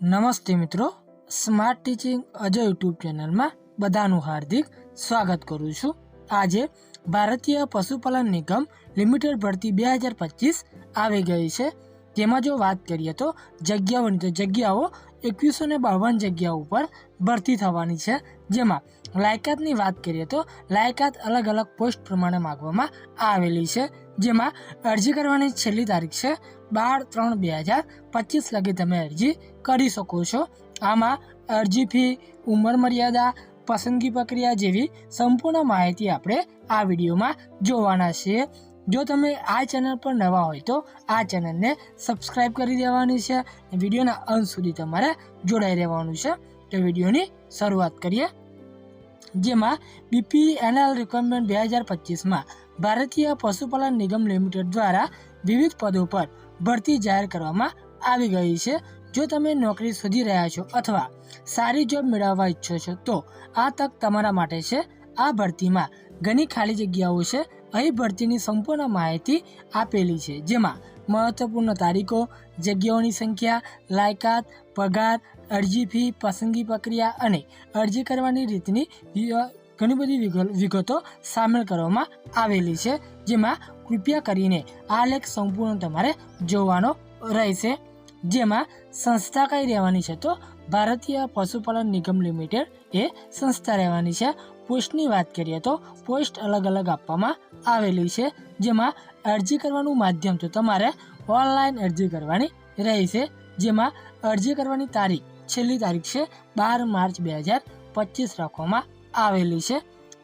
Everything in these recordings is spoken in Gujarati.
નમસ્તે મિત્રો સ્માર્ટ ટીચિંગ અજય યુટ્યુબ ચેનલમાં બધાનું હાર્દિક સ્વાગત કરું છું. આજે ભારતીય પશુપાલન નિગમ લિમિટેડ ભરતી બે હજાર પચીસ આવી ગઈ છે. તેમાં જો વાત કરીએ તો જગ્યાઓની તો જગ્યાઓ એકવીસો ને બાવન જગ્યાઓ ઉપર ભરતી થવાની છે. જેમાં લાયકાતની વાત કરીએ તો લાયકાત અલગ અલગ પોસ્ટ પ્રમાણે માગવામાં આવેલી છે. જેમાં અરજી કરવાની છેલ્લી તારીખ છે બાર ત્રણ બે હજાર પચીસ લગી તમે અરજી કરી શકો છો. આમાં અરજી ફી, ઉંમર મર્યાદા, પસંદગી પ્રક્રિયા જેવી સંપૂર્ણ માહિતી આપણે આ વિડીયોમાં જોવાના છીએ. જો તમે આ ચેનલ પર નવા હોય તો આ ચેનલને સબસ્ક્રાઇબ કરી દેવાની છે વિડીયોના અંત સુધી તમારે જોડાઈ રહેવાનું છે. તો વિડીયોની શરૂઆત કરીએ. જેમાં બીપીએનએલ રિક્વાયરમેન્ટ બે હજાર પચીસમાં ભારતીય પશુપાલન નિગમ લિમિટેડ દ્વારા વિવિધ પદો પર ભરતી જાહેર કરવામાં આવી ગઈ છે. જો તમે નોકરી શોધી રહ્યા છો અથવા સારી જોબ મેળવવા ઈચ્છો છો, તો આ તક તમારા માટે છે. આ ભરતીમાં ઘણી ખાલી જગ્યાઓ છે. અહીં ભરતીની સંપૂર્ણ માહિતી આપેલી છે, જેમાં મહત્વપૂર્ણ તારીખો, જગ્યાઓની સંખ્યા, લાયકાત, પગાર, અરજી ફી, પસંદગી પ્રક્રિયા અને અરજી કરવાની રીતની ઘણી બધી વિગતો સામેલ કરવામાં આવેલી છે, જેમાં કૃપયા કરીને આ લેખ સંપૂર્ણ તમારે જોવાનો રહેશે. જેમાં સંસ્થા કઈ રહેવાની છે તો ભારતીય પશુપાલન નિગમ લિમિટેડ એ સંસ્થા રહેવાની છે. પોસ્ટની વાત કરીએ તો પોસ્ટ અલગ અલગ આપવામાં આવેલી છે, જેમાં અરજી કરવાનું માધ્યમ તો તમારે ઓનલાઈન અરજી કરવાની રહેશે જેમાં અરજી કરવાની તારીખ છેલ્લી તારીખ છે બાર માર્ચ બે હજાર પચીસ રાખવામાં આવેલી છે.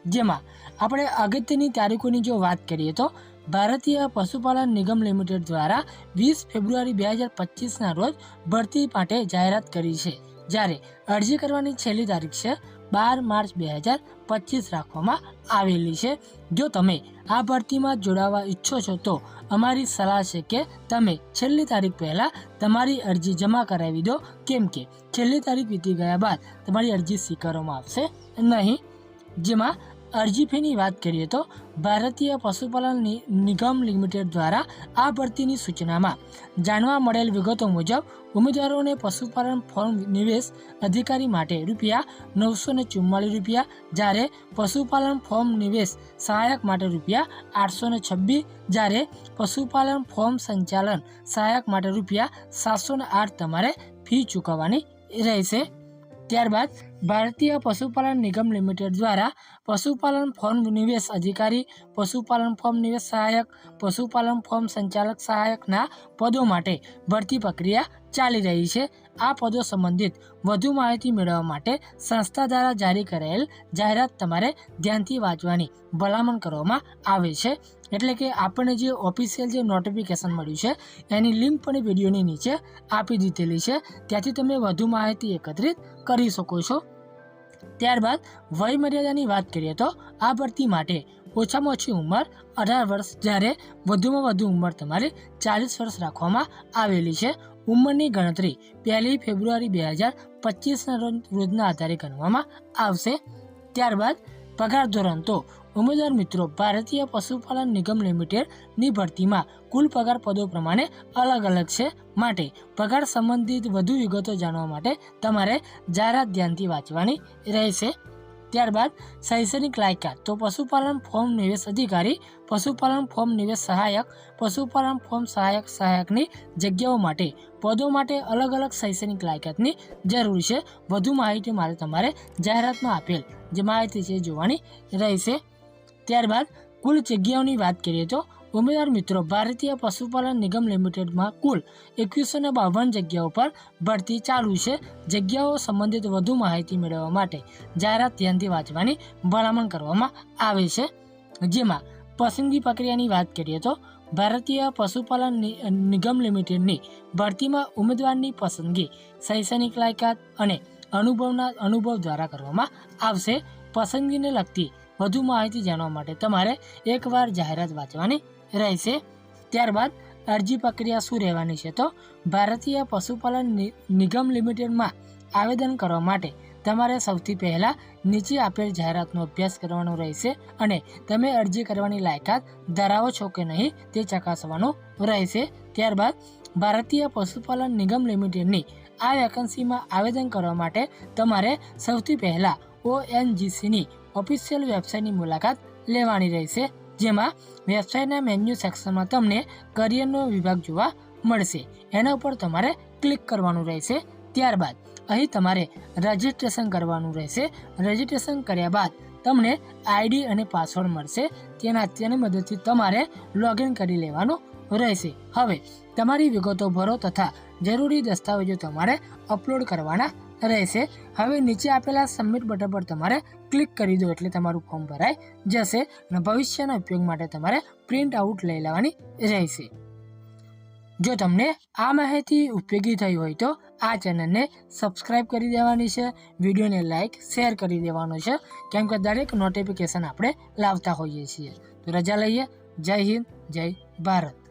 જેમાં આપણે અગત્યની તારીખોની જો વાત કરીએ તો ભારતીય પશુપાલન નિગમ લિમિટેડ દ્વારા વીસ ફેબ્રુઆરી બે હજાર પચીસના રોજ ભરતી માટે જાહેરાત કરી છે, જ્યારે અરજી કરવાની છેલ્લી તારીખ છે બાર માર્ચ બે હજાર પચીસ રાખવામાં આવેલી છે. જો તમે આ ભરતીમાં જોડાવા ઈચ્છો છો તો અમારી સલાહ છે કે તમે છેલ્લી તારીખ પહેલાં તમારી અરજી જમા કરાવી દો, કેમ કે છેલ્લી તારીખ વીતી ગયા બાદ તમારી અરજી સ્વીકારવામાં આવશે નહીં. જેમાં અરજી ફીની વાત કરીએ તો ભારતીય પશુપાલન નિગમ લિમિટેડ દ્વારા આ ભરતીની સૂચનામાં જાણવા મળેલ વિગતો મુજબ ઉમેદવારોને પશુપાલન ફોર્મ નિવેશ અધિકારી માટે રૂપિયા નવસો ને ચુમ્માલીસ રૂપિયા, જ્યારે પશુપાલન ફોર્મ નિવેશ સહાયક માટે રૂપિયા આઠસો ને છવ્વીસ જ્યારે પશુપાલન ફોર્મ સંચાલન સહાયક માટે રૂપિયા સાતસો ને આઠ તમારે ફી ચૂકવવાની રહેશે. ત્યારબાદ ભારતીય પશુપાલન નિગમ લિમિટેડ દ્વારા પશુપાલન ફોર્મ નિવેશ અધિકારી, પશુપાલન ફોર્મ નિવેશ સહાયક, પશુપાલન ફોર્મ સંચાલક સહાયકના પદો માટે ભરતી પ્રક્રિયા ચાલી રહી છે. આ પદો સંબંધિત વધુ માહિતી મેળવવા માટે સંસ્થા દ્વારા જારી કરાયેલ જાહેરાત તમારે ધ્યાનથી વાંચવાની, ભલામણ કરવામાં આવે છે. એટલે કે આપણને જે ઓફિશિયલ જે નોટિફિકેશન મળ્યું છે, એની લિંક પણ વિડીયોની નીચે આપી દીધેલી છે. ત્યાંથી તમે વધુ માહિતી એકત્રિત કરી શકો છો. ત્યારબાદ વય મર્યાદાની વાત કરીએ તો આ ભરતી માટે ઓછામાં ઓછી ઉંમર અઢાર વર્ષ જ્યારે વધુમાં વધુ ઉંમર તમારે ચાલીસ વર્ષ રાખવામાં આવેલી છે. ઉંમરની ગણતરી પહેલી ફેબ્રુઆરી બે હજાર પચીસના રોજ રોજના આધારે કરવામાં આવશે. ત્યારબાદ પગાર ધોરણ તો ઉમેદવાર મિત્રો ભારતીય પશુપાલન નિગમ લિમિટેડની ભરતીમાં કુલ પગાર પદો પ્રમાણે અલગ અલગ છે. માટે પગાર સંબંધિત વધુ વિગતો જાણવા માટે તમારે જાહેરાત ધ્યાનથી વાંચવાની રહેશે. ત્યારબાદ શૈક્ષણિક લાયકાત. તો પશુપાલન ફોર્મ નિવેશ અધિકારી, પશુપાલન ફોર્મ નિવેશ સહાયક, પશુપાલન ફોર્મ સહાયક સહાયકની જગ્યાઓ માટે પદો માટે અલગ અલગ શૈક્ષણિક લાયકાતની જરૂર છે. વધુ માહિતી મારે તમારે જાહેરાતમાં આપેલ જે માહિતી છે જોવાની રહેશે. ત્યારબાદ કુલ જગ્યાઓની વાત કરીએ તો ઉમેદવાર મિત્રો, ભારતીય પશુપાલન નિગમ લિમિટેડમાં કુલ એકવીસો ને બાવન જગ્યાઓ પર ભરતી ચાલુ છે. જગ્યાઓ સંબંધિત વધુ માહિતી મેળવવા માટે જાહેરાત ધ્યાનથી વાંચવાની, ભલામણ કરવામાં આવે છે. જેમાં પસંદગી પ્રક્રિયાની વાત કરીએ તો, ભારતીય પશુપાલન નિગમ લિમિટેડની ભરતીમાં ઉમેદવારની પસંદગી શૈક્ષણિક લાયકાત અને અનુભવના, અનુભવ દ્વારા કરવામાં આવશે. પસંદગીને લગતી વધુ માહિતી જાણવા માટે તમારે એકવાર જાહેરાત વાંચવાની રહેશે. ત્યારબાદ અરજી પ્રક્રિયા શું રહેવાની છે? તો ભારતીય પશુપાલન નિગમ લિમિટેડમાં આવેદન કરવા માટે તમારે સૌથી પહેલાં નીચે આપેલ જાહેરાતનો અભ્યાસ કરવાનો રહેશે અને તમે અરજી કરવાની લાયકાત ધરાવો છો કે નહીં તે ચકાસવાનું રહેશે. ત્યારબાદ ભારતીય પશુપાલન નિગમ લિમિટેડની આ વેકન્સીમાં આવેદન કરવા માટે તમારે સૌથી પહેલાં ઓએનજીસીની ઓફિશિયલ વેબસાઇટની મુલાકાત લેવાની રહેશે. જેમાં વેબસાઇટના મેન્યુ સેક્શનમાં તમને કરિયરનો વિભાગ જોવા મળશે. એના ઉપર તમારે ક્લિક કરવાનું રહેશે ત્યારબાદ અહીં તમારે રજિસ્ટ્રેશન કરવાનું રહેશે. રજિસ્ટ્રેશન કર્યા બાદ તમને આઈડી અને પાસવર્ડ મળશે. તેના તેની મદદથી તમારે લોગિન કરી લેવાનું રહેશે. હવે તમારી વિગતો ભરો તથા જરૂરી દસ્તાવેજો તમારે અપલોડ કરવાના રહેશે. હવે નીચે આપેલા સબમિટ બટન પર તમારે ક્લિક કરી દો એટલે તમારું ફોર્મ ભરાઈ જશે અને ભવિષ્યના ઉપયોગ માટે તમારે પ્રિન્ટ આઉટ લઈ લેવાની રહેશે. જો તમને આ માહિતી ઉપયોગી થઈ હોય તો આ ચેનલને સબસ્ક્રાઇબ કરી દેવાની છે વિડીયોને લાઇક શેર કરી દેવાનો છે, કેમ કે દરેક નોટિફિકેશન આપણે લાવતા હોઈએ છીએ. તો રજા લઈએ. જય હિન્દ, જય ભારત.